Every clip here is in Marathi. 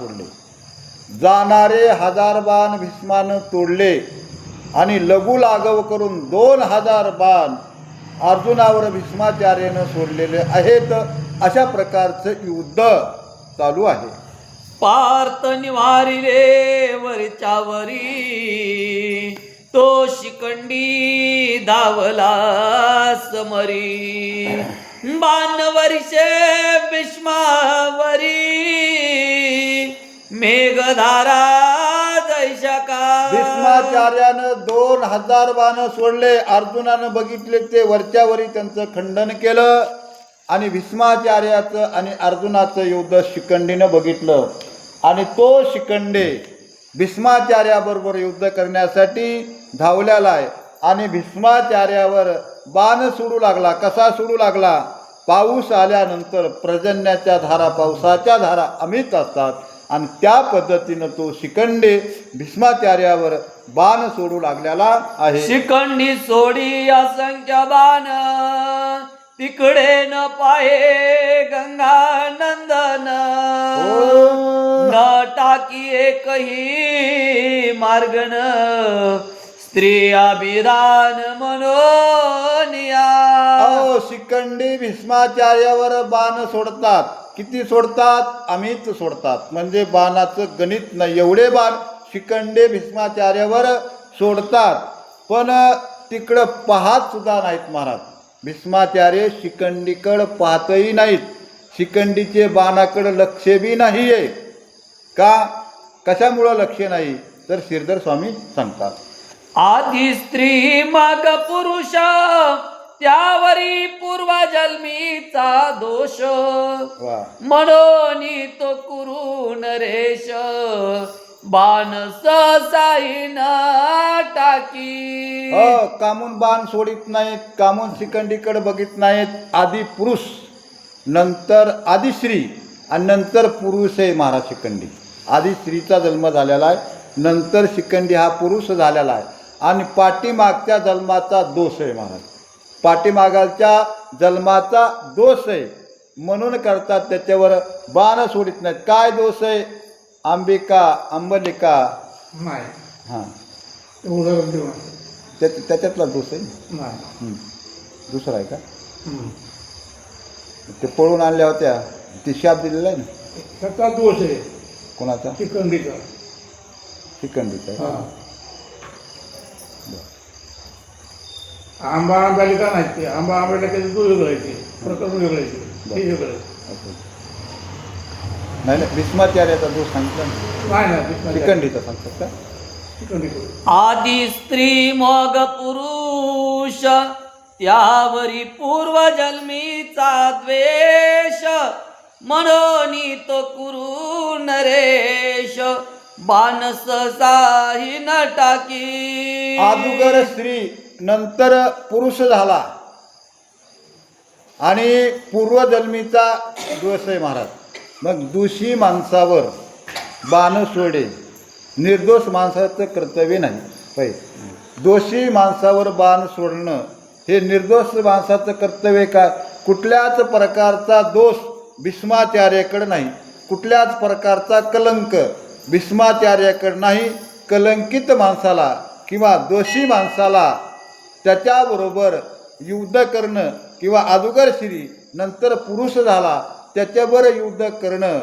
सोडले जाणारे हजार बाण भीष्मानं तोडले आणि लघु लागव करून दोन हजार बाण अर्जुनावर भीष्माचार्यानं सोडलेले आहेत. अशा प्रकारचं युद्ध चालू आहे. पार्थ निवारिले वरच्या वरी तो शिकंडी धावला समरी. बाण वर्षे भीष्मावरी मेघधारा जैशका भीष्माचार्यानं दोन हजार बाण सोडले अर्जुनानं बघितले ते वरच्यावरी त्यांचं खंडन केलं आणि भीष्माचार्याचं आणि अर्जुनाचं युद्ध शिखंडीनं बघितलं. आणि तो शिखंडे भीष्माचार्याबरोबर युद्ध करण्यासाठी धावल्याला आहे. आणि भीष्माचार्यावर बाण सोडू लागला. कसा सोडू लागला? पाऊस आल्यानंतर पर्जन्याच्या धारा पावसाच्या धारा अमित असतात. आणि त्या पद्धतीनं तो शिखंडे भीष्माचार्यावर बाण सोडू लागलेला आहे. शिखंडी सोडी असंख्य बाण तिकडे न पाये गंगा नंदन न टाकी एकही मार्गन स्त्रिया बिरान मनोनिया. अहो शिखंडी भीष्माचार्यावर बाण सोडतात. किती सोडतात? अमित सोडतात. म्हणजे बाणाचं गणित नाही एवढे बाण शिखंडे भीष्माचार्यावर सोडतात. पण तिकडं पाहत सुद्धा नाहीत महाराज. भीष्माचार्य शिखंडीकडं पाहतही नाहीत. शिखंडीचे बाणाकडं लक्ष बी नाही आहे का? कशामुळं लक्ष नाही? तर श्रीधर स्वामी सांगतात. आधी स्त्री मग पुरुष त्यावरी पूर्वजन्मीचा दोष. म्हणून तो कुरु नरेश बाण ससाई टाकी. हो कामून बाण सोडित नाहीत कामून शिखंडीकडे बघित नाहीत. आधी पुरुष नंतर आधी स्त्री आणि नंतर पुरुष आहे महाराज शिखंडी आधी स्त्रीचा जन्म झालेला आहे नंतर शिखंडी हा पुरुष झालेला आहे. आणि पाठीमागच्या जन्माचा दोष आहे महाराज. पाठीमागाच्या जन्माचा दोष आहे. म्हणून करतात त्याच्यावर बाण सोडित नाहीत. काय दोष आहे? अंबिका अंबलिका. नाही. हां. एवढं देऊ त्या त्याच्यातला दोष आहे? नाही. हं. दुसरा आहे का. ते पळून आणल्या होत्या. ती शाप दिलेला आहे ना? त्याचा दोष आहे. कोणाचा? चिकंडीचा शिखंडीचा आहे. हा आंबा आंब्याला का नाही ते? आंबा आंब्याला कधी तू वेगळायचे प्रकरण वेगळायचे हे वेगळं असं. नाही नाही भीष्माचार्याचा दोष सांगितला ना? नाही नाही शिखंडीचा सांगतात का? आधी स्त्री मग पुरुष त्यावरी पूर्वजन्मीचा द्वेष म्हणून तो कुरु नरेश बाण ससाही न टाकी आदुगर स्त्री. नंतर पुरुष झाला. आणि पूर्वजन्मीचा दोष आहे महाराज. मग दोषी माणसावर बाण सोडे. निर्दोष माणसाचं कर्तव्य नाही. पाहिजे दोषी माणसावर बाण सोडणं हे निर्दोष माणसाचं कर्तव्य काय कुठल्याच प्रकारचा दोष भीष्माचार्याकडं नाही. कुठल्याच प्रकारचा कलंक भीष्माचार्याकडं नाही. कलंकित माणसाला किंवा दोषी माणसाला त्याच्याबरोबर युद्ध करणं किंवा अदुगर श्री नंतर पुरुष झाला त्याच्यावर युद्ध करणं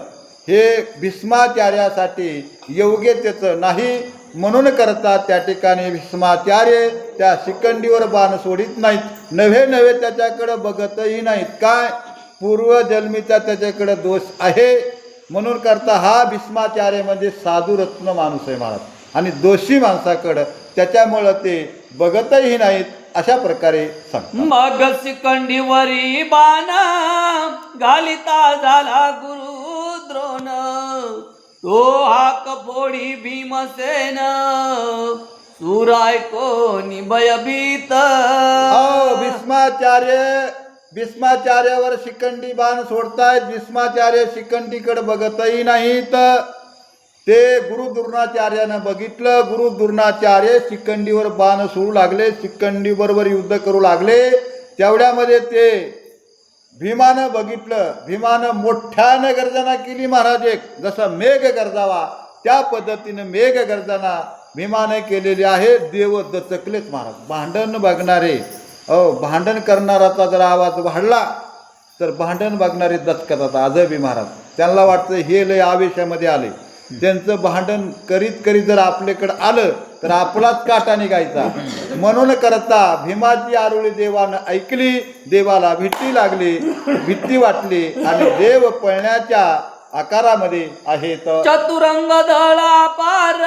हे भीष्माचार्यासाठी योग्यतेचं नाही म्हणून करता त्या ठिकाणी भीष्माचार्य त्या शिकंडीवर बाण सोडित नाहीत. नव्हे नव्हे त्याच्याकडं बघतही नाहीत. काय? पूर्वजन्मीचा त्याच्याकडं दोष आहे म्हणून करता हा भीष्माचार्य म्हणजे साधुरत्न माणूस आहे महाराज. आणि दोषी माणसाकडं त्याच्यामुळं ते बघतही नाहीत. अशा प्रकारे मग शिखंडीवरी बाण घालिता झाला गुरु द्रोण. तो हाक फोडी भीमसेन सुराय कोणी भयभीत. अहो भीष्माचार्य भीष्माचार्यावर शिखंडी बाण सोडतायत. भीष्माचार्य शिखंडीकडे बघतही नाहीत. ते गुरु द्रोणाचार्यानं बघितलं. गुरु द्रोणाचार्य शिखंडीवर बाण सोडू लागले. शिखंडी बरोबर युद्ध करू लागले. तेवढ्यामध्ये ते भीमानं बघितलं. भीमानं मोठ्यानं गर्जना केली महाराज एक. जसा मेघ गर्जावा त्या पद्धतीनं मेघ गर्जना भीमाने केलेली आहे. देव दचकलेच महाराज. भांडण बघणारे. अहो भांडण करणाराचा जर आवाज वाढला तर भांडण बघणारे दचकतात आजबी महाराज. त्यांना वाटतं हे लय आवेशामध्ये आले. त्यांचं भांडण करीत करीत जर आपल्याकडं आलं तर आपलाच काटा निघायचा. म्हणून करता भीमाची आरुळी देवानं ऐकली देवाला भीती लागली भीती वाटली आणि देव पळण्याच्या आकारामध्ये आहेत. चतुरंग दळा पार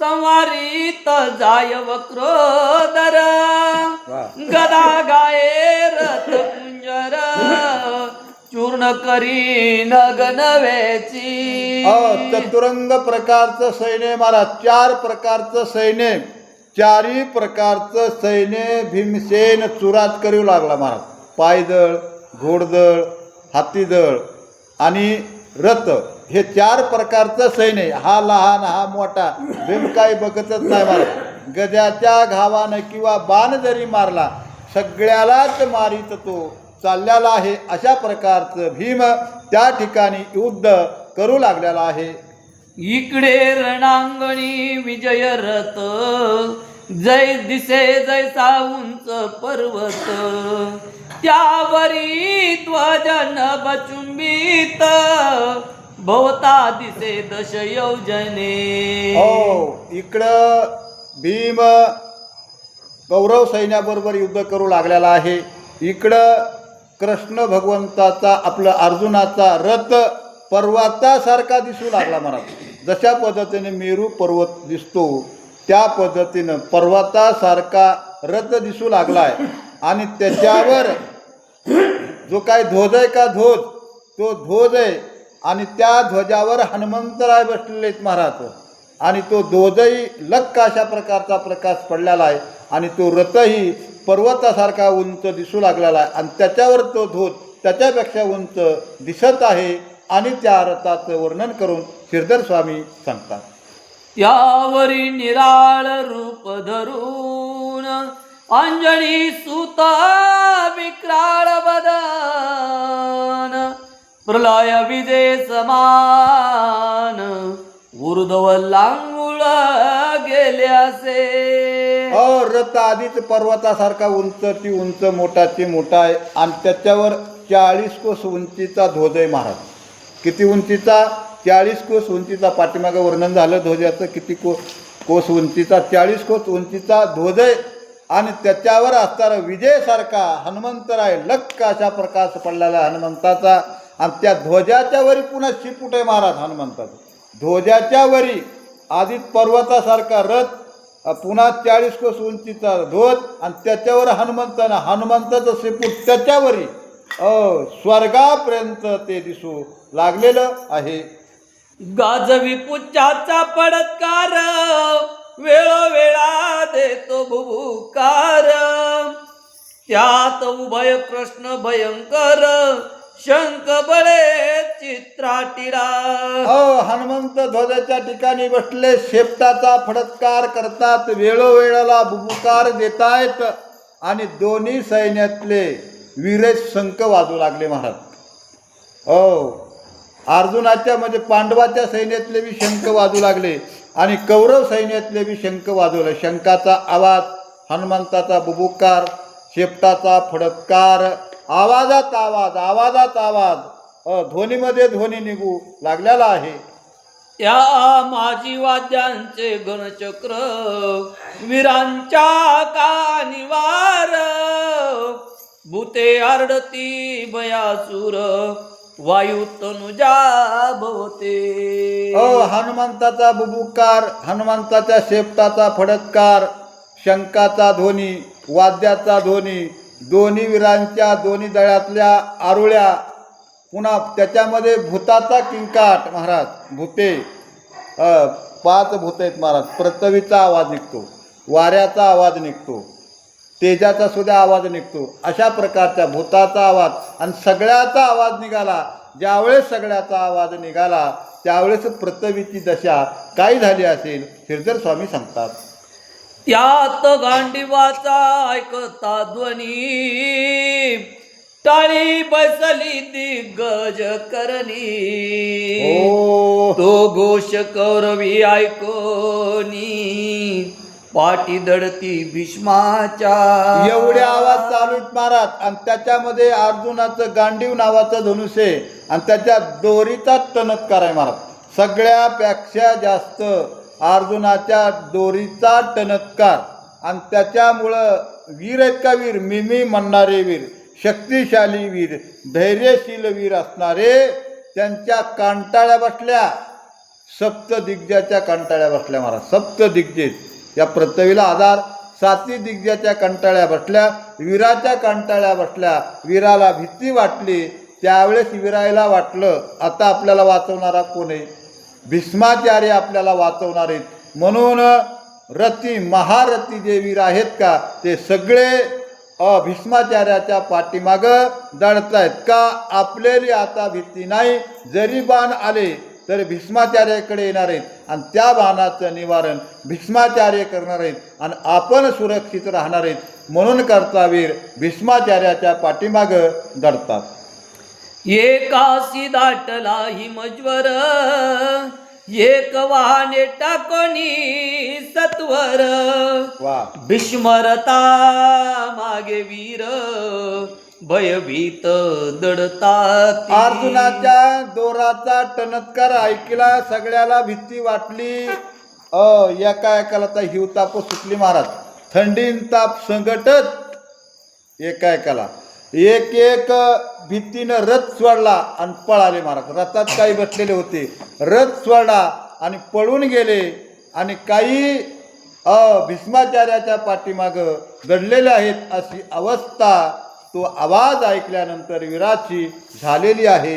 संवारीत जाय वक्रोदर करी नग चतुरंग प्रकारचं सैन्य महाराज चार प्रकारचं सैन्य चारही प्रकारचं सैन्य भीमसेन चुरात करू लागला महाराज पायदळ घोडदळ हातीदळ आणि रथ हे चार प्रकारचं सैन्य हा लहान हा मोठा. भीम काही बघतच नाही महाराज गजाच्या घावानं किंवा बाण जरी मारला सगळ्यालाच मारित तो. चाललेला आहे. अशा प्रकारचं भीम त्या ठिकाणी युद्ध करू लागलेला आहे. इकडे रणांगणी विजय रथ जय दिसे जैसा उंच पर्वत. त्यावरी ध्वज नभचुंबित भवता दिसे दश योजने हो इकडं भीम कौरव सैन्याबरोबर युद्ध करू लागलेला आहे. इकडं कृष्ण भगवंताचा आपलं अर्जुनाचा रथ पर्वतासारखा दिसू लागला मला. जशा पद्धतीने मेरू पर्वत दिसतो त्या पद्धतीनं पर्वतासारखा रथ दिसू लागलाय. आणि त्याच्यावर जो काय ध्वज आहे का ध्वज तो ध्वज आहे. आणि त्या ध्वजावर हनुमंतराय बसलेले आहेत महाराज. आणि तो ध्वजही लक्क अशा प्रकारचा प्रकाश पडलेला आहे. आणि तो रथही पर्वतासारखा उंच दिसू लागलेला आहे. आणि त्याच्यावर तो धोत त्याच्यापेक्षा उंच दिसत आहे आणि त्या रथाचं वर्णन करून श्रीधर स्वामी सांगतात. यावरी निराळ रूप धरून अंजनी सुत विक्राळ बदन प्रलय विजय समान उर्धव लांगुळ गेल्यासे. अ रथ आधीच पर्वतासारखा उंच ती उंच मोठाची मोठा आहे. आणि त्याच्यावर चाळीस कोस उंचीचा ध्वज आहे महाराज. किती उंचीचा? चाळीस कोस उंचीचा. पाठीमागं वर्णन झालं ध्वजाचं. किती को कोस उंचीचा? चाळीस कोस उंचीचा ध्वज आहे आणि त्याच्यावर असणारा विजयसारखा हनुमंतराय लक्क अशा प्रकाश पडलेला हनुमंताचा. आणि त्या ध्वजाच्या वरी पुन्हा शिपूट आहे महाराज हनुमंताचा. ध्वजाच्या वरी आधी पर्वतासारखा रथ पुन्हा चाळीस कोस उंचीचा ध्वज आणि त्याच्यावर हनुमंतानं हनुमंताचं शेपूट त्याच्यावरही स्वर्गापर्यंत ते दिसू लागलेलं आहे. गाजवी पुच्चाचा पडत्कार वेळोवेळा देतो भुभुकार त्यात उभय कृष्ण भयंकर शंख बळे चित्राटिरा अ हो, हनुमंत ध्वजाच्या ठिकाणी बसले शेपटाचा फडत्कार करतात वेळोवेळाला बुबुकार देतायत आणि दोन्ही सैन्यातले वीरेश शंख वाजू लागले महाराज. हो अर्जुनाच्या म्हणजे पांडवाच्या सैन्यातले बी शंख वाजू लागले आणि कौरव सैन्यातले बी शंख वाजवले शंखाचा आवाज हनुमंताचा बुबुकार शेपटाचा फडत्कार आवाजात आवाज आवाजात आवाज. ध्वनीमध्ये ध्वनी निघू लागलेला आहे. या माझी वाद्यांचे गणचक्र वीरांच्या कानिवार. भूते आरडती भयासुर वायू तनुजा भवते. अ हनुमंताचा बुबुकार हनुमंताच्या शेपटाचा फडत्कार शंकाचा ध्वनी वाद्याचा ध्वनी दोन्ही वीरांच्या दोन्ही दळ्यातल्या आरुळ्या पुन्हा त्याच्यामध्ये भूताचा किंकाट महाराज भूते. पाच भूत आहेत महाराज. प्रतवीचा आवाज निघतो वाऱ्याचा आवाज निघतो तेजाचा सुद्धा आवाज निघतो. अशा प्रकारच्या भूताचा आवाज आणि सगळ्याचा आवाज निघाला. ज्यावेळेस सगळ्याचा आवाज निघाला त्यावेळेस प्रतवीची दशा काय झाली असेल श्रीधर स्वामी सांगतात. त्यात गांडीवाचा ऐकता ध्वनी. टाळी बसली दिग्गज करणी. तो घोष कौरवी ऐकोनी. पाठी दडती भीष्माच्या. एवढे आवाज चालू महाराज. आणि त्याच्यामध्ये अर्जुनाचं गांडीव नावाचं धनुष्य आहे. आणि त्याच्या दोरीचा टणत्कार आहे महाराज. सगळ्यापेक्षा जास्त अर्जुनाच्या दोरीचा टणत्कार. आणि त्याच्यामुळं वीर आहेत का वीर? मी मी म्हणणारे वीर शक्तिशाली वीर धैर्यशील वीर असणारे त्यांच्या कांटाळ्या बसल्या. सप्त दिग्जाच्या कंटाळ्या बसल्या महाराज. सप्त दिग्जेत या प्रथवीला आधार. साती दिग्जाच्या कंटाळ्या बसल्या. वीराच्या कंटाळ्या बसल्या. वीराला भीती वाटली. त्यावेळेस वीरायला वाटलं आता आपल्याला वाचवणारा कोण आहे? भीष्माचार्य आपल्याला वाचवणार आहेत. म्हणून रती महारथी जे वीर आहेत का? ते सगळे भीष्माचार्याच्या पाठीमागं आहेत का आपल्याली आता भीती नाही? जरी बाण आले तर भीष्माचार्याकडे येणार आहेत. आणि त्या बाणाचं निवारण भीष्माचार्य करणार आहेत. आणि आपण सुरक्षित राहणार आहेत. म्हणून कर्तावीर भीष्माचार्याच्या पाठीमागं दडतात. एकासी दाटला हिमज्वर एक वाहने टाकोनी सत्वर. वा. भीष्मरता मागे वीर भयभीत दडतात. अर्जुनाच्या दोराचा टणत्कार ऐकला सगळ्याला भीती वाटली. अ एका एकाला तर हिवताप सुटली महाराज. थंडीन ताप संकटच एका एकाला. एक एक भीतीनं रथ सोडला आणि पळाले महाराज. रथात काही बसलेले होते. रथ सोडला आणि पळून गेले आणि काही भीष्माचार्याच्या पाठीमागं दडलेले आहेत अशी अवस्था तो आवाज ऐकल्यानंतर विराची झालेली आहे.